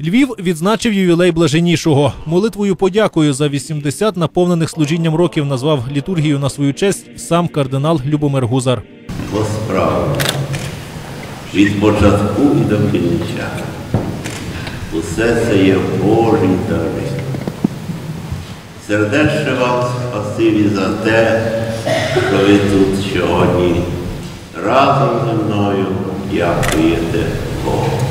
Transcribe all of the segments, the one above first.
Львів відзначив ювілей блаженнішого. Молитвою подякою за 80 наповнених служінням років назвав літургію на свою честь сам кардинал Любомир Гузар. по справу від початку і до кінця. Усе це є Божі дари. Сердечне вам спасибі за те, що ви тут сьогодні разом зі мною дякуєте Богу.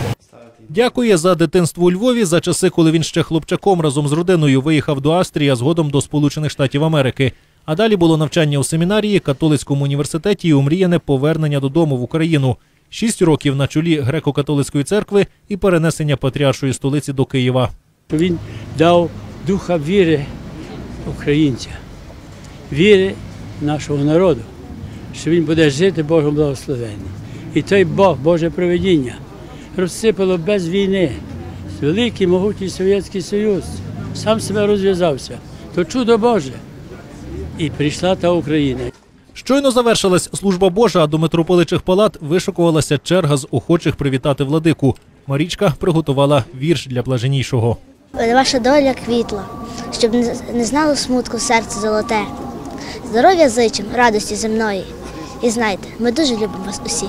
Дякує за дитинство у Львові за часи, коли він ще хлопчаком разом з родиною виїхав до Австрії, а згодом до Сполучених Штатів Америки. А далі було навчання у семінарії, католицькому університеті і омріяне повернення додому в Україну. Шість років на чолі греко-католицької церкви і перенесення патріаршої столиці до Києва. Він дав духа віри українця, віри нашого народу, що він буде жити Божим благословенням. І той Бог, Боже проведіння, розсипало без війни. Великий могутній Совєтський Союз сам себе розв'язався. То чудо Боже. І прийшла та Україна. Щойно завершилась служба Божа, а до митрополичих палат вишикувалася черга з охочих привітати владику. Марічка приготувала вірш для блаженнішого. Ваша доля квітла, щоб не- не знало смутку серце золоте. Здоров'я зичим, радості земної. І знайте, ми дуже любимо вас усі.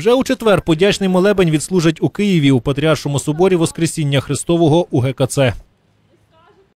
Вже у четвер подячний молебень відслужать у Києві у Патріаршому соборі Воскресіння Христового у ГКЦ.